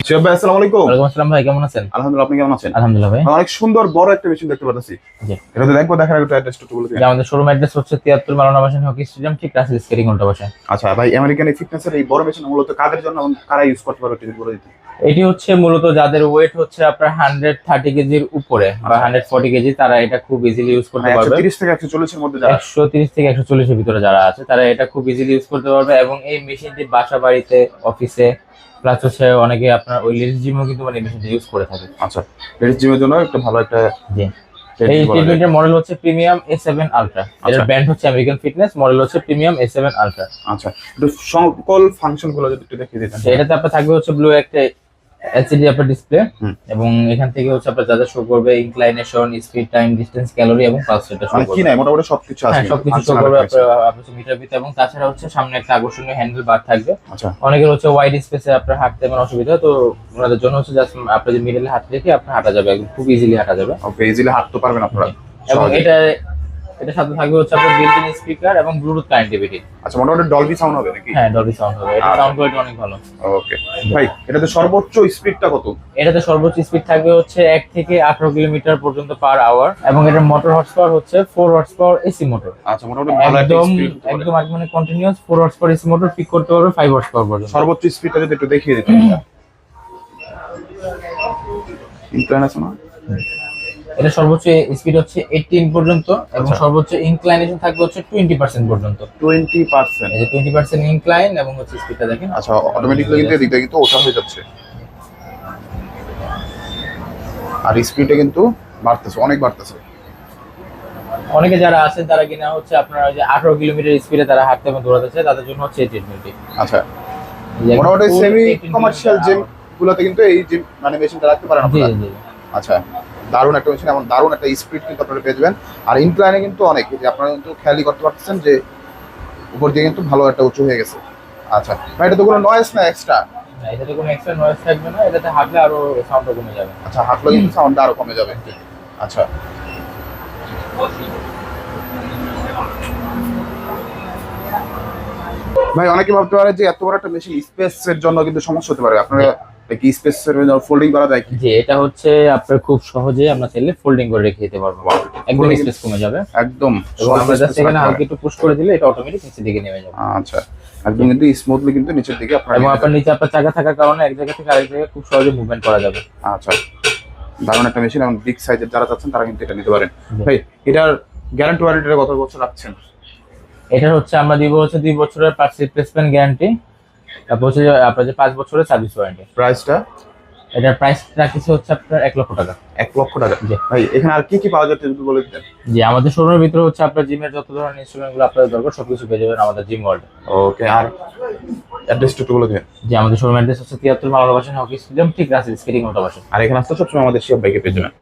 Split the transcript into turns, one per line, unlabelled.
ভাই আসসালামু আলাইকুম।
আসসালাম ভাই কেমন আছেন?
আলহামদুলিল্লাহ আপনি কেমন আছেন?
আলহামদুলিল্লাহ ভাই।
অনেক সুন্দর বড় একটা মেশিন দেখতে পাচ্ছি। এটা তো দেখব দেখার একটা অ্যাড্রেসটা একটু বলে দিন
আমাদের শোরুম অ্যাড্রেস হচ্ছে তিয়াত্তর মালানা বাসন হকি স্টেডিয়াম ঠিক রাসেল স্কেটিং উল্টা বাসা।
আচ্ছা ভাই আমেরিকান ফিটনেসের এই বড় মেশিন মূলত কাদের জন্য এবং কারা ইউজ করতে পারবে একটু বলে দিতে
এটি হচ্ছে মূলত যাদের ওয়েট হচ্ছে আপনার হান্ড্রেড থার্টি কেজির উপরে বা
আচ্ছা।
হান্ড্রেড ফর্টি কেজি তারা এটা খুব ইজিলি ইউজ করতে পারবে।
তিরিশ থেকে একশো চল্লিশের মধ্যে
একশো তিরিশ থেকে একশো চল্লিশের ভিতরে যারা আছে তারা এটা খুব ইজিলি ইউজ করতে পারবে এবং এই মেশিনটি বাসা বাড়িতে অফিসে প্লাস হচ্ছে অনেকে আপনার ওই লেডিস জিমও কিন্তু মানে মেশিনটা ইউজ করে থাকে।
আচ্ছা লেডিস জিমের জন্য একটা ভালো একটা
জি। এই ট্রিটমেন্টের মডেল হচ্ছে প্রিমিয়াম এ সেভেন আলট্রা এর। ব্র্যান্ড হচ্ছে আমেরিকান ফিটনেস মডেল হচ্ছে প্রিমিয়াম এ সেভেন আলট্রা
আচ্ছা একটু সকল ফাংশনগুলো যদি একটু দেখিয়ে দিতেন।
এটাতে আপনার থাকবে হচ্ছে ব্লু একটা এলসিডি আপনার ডিসপ্লে এবং এখান থেকে হচ্ছে আপনার যা যা শো করবে inclination speed time distance calorie এবং পালস রেটটা শো
মানে কি
করবে।
নাই মোটামুটি সবকিছু আছে।
হ্যাঁ সবকিছু শো করবে
আছে।
আপনার মিটার ভিতরে এবং তাছাড়া হচ্ছে সামনে একটা আকর্ষণীয় হ্যান্ডেল বার থাকবে।
আচ্ছা।
অনেকের হচ্ছে ওয়াইড স্পেসে আপনার হাঁটতে মানে অসুবিধা তো ওনাদের জন্য হচ্ছে জাস্ট আপনার যে মিডলে হাত রেখে আপনার হাঁটা যাবে খুব ইজিলি হাঁটা যাবে।
ওকে ইজিলি হাঁটতে পারবেন আপনারা।
এবং। এটা এটা সাথে থাকবে হচ্ছে আপনার বিল্ট ইন স্পিকার এবং ব্লুটুথ কানেক্টিভিটি
আচ্ছা মোটামুটি ডলবি সাউন্ড হবে নাকি?
হ্যাঁ ডলবি সাউন্ড হবে। এটা
আচ্ছা।
সাউন্ড কোয়ালিটি অনেক ভালো।
ওকে ভাই এটাতে সর্বোচ্চ স্পিডটা কত?
এটাতে সর্বোচ্চ স্পিড থাকবে হচ্ছে এক থেকে আঠারো কিলোমিটার পর্যন্ত পার আওয়ার এবং এটার মোটর হর্স পাওয়ার হচ্ছে four horse power AC motor
আচ্ছা মোটামুটি ভালো একটা
একদম
স্পিড
একদম এক মানে continuous four horse power AC motor peak করতে পারবে ফাইভ হর্স পাওয়ার পর্যন্ত।
সর্বোচ্চ স্পিডটা যদি একটু দেখিয়ে দিতেন। ইনক্লাইন আছে না
এটা সর্বোচ্চ স্পিড হচ্ছে এইটিন পর্যন্ত এবং
আচ্ছা।
সর্বোচ্চ ইনক্লাইনেশন থাকবে হচ্ছে টোয়েন্টি পার্সেন্ট পর্যন্ত।
টোয়েন্টি পার্সেন্ট
এই যে টোয়েন্টি পার্সেন্ট ইনক্লাইন এবং হচ্ছে স্পিডটা দেখেন।
আচ্ছা অটোমেটিকলি কিন্তু এদিকটা কিন্তু ওঠা হয়ে যাচ্ছে। আর স্পিডটা কিন্তু বাড়তেছে অনেক বাড়তেছে।
অনেকে যারা আছেন তারা কিনা হচ্ছে আপনার ওই যে আঠারো কিলোমিটার স্পিডে তারা হাঁটতে এবং দৌড়াতে চায় তাদের জন্য হচ্ছে এই ট্রিটমেন্টটি
আচ্ছা। মোটামুটি সেমি কমার্শিয়াল জিম গুলোতে কিন্তু এই জিম মানে মেশিনটা রাখতে পারেন আপনারা।
জি জি।
আচ্ছা। দারুণ একটা মেশিন এমন দারুণ একটা স্পিড কিন্তু আপনারা পেয়ে যাবেন। আর ইনক্লাইনে কিন্তু অনেক যে আপনারা কিন্তু খেয়ালই করতে পারতেছেন যে উপর দিয়ে কিন্তু ভালো একটা উঁচু হয়ে গেছে। আচ্ছা ভাই এটা তো কোনো নয়েস না এক্সট্রা
এটাতে কোনো এক্সট্রা নয়েজ থাকবে না এটাতে হাঁটলে আরও সাউন্ডটা কমে যাবে।
আচ্ছা হাঁটলে কিন্তু সাউন্ডটা আরও কমে যাবে। আচ্ছা। ভাই অনেকে ভাবতে পারে যে এত বড় একটা মেশিন স্পেসের জন্য কিন্তু সমস্যা হতে পারে। আপনারা কি স্পেসের ফোল্ডিং করা যায়
যে এটা হচ্ছে আপনার খুব সহজে আমরা চাইলে ফোল্ডিং করে রেখে দিতে পারব। একদম স্পেস কমে যাবে।
একদম
আমরা জাস্ট এখানে হালকা একটু পুশ করে দিলে এটা অটোমেটিক নিচের দিকে নেমে যাবে।
আচ্ছা একদম কিন্তু স্মুথলি কিন্তু নিচের দিকে আপনারা
এবং আপনার নিচে আপনার চাকা থাকার কারণে এক জায়গা থেকে আরেক জায়গায় খুব সহজে মুভমেন্ট করা যাবে।
আচ্ছা দারুণ একটা মেশিন এবং বিগ সাইজের যারা চাচ্ছেন তারা কিন্তু এটা নিতে পারেন। ভাই এটার গ্যারান্টি ওয়ারেন্টি কত বছর রাখছেন?
এটা হচ্ছে আমরা দিব হচ্ছে দুই বছরের পার্টস রিপ্লেসমেন্ট গ্যারান্টি তারপর হচ্ছে যে আপনার যে পাঁচ বছরের সার্ভিস ওয়ারেন্টি
প্রাইসটা?
এটার প্রাইস রাখিছে হচ্ছে আপনার এক লক্ষ টাকা।
এক লক্ষ টাকা।
জি।
ভাই এখানে আর কি কি পাওয়া যাচ্ছে যদি বলে দিতেন?
যে আমাদের শোরুমের ভিতরে হচ্ছে আপনার জিমের যত ধরনের ইনস্ট্রুমেন্টগুলো আপনাদের দরকার সবকিছু পেয়ে যাবেন আমাদের জিম ওয়ার্ল্ড
ওকে আর অ্যাড্রেসটা একটু বলে দিবেন
যে আমাদের শোরুম অ্যাড্রেস হচ্ছে তিয়াত্তর মালাবাসন হকি স্টেডিয়াম ঠিক রাসেল স্কেটিং মোটা বাসন।
আর এখানে আসলে সবসময় আমাদের শিব ভাইকে পেয়ে যাবেন।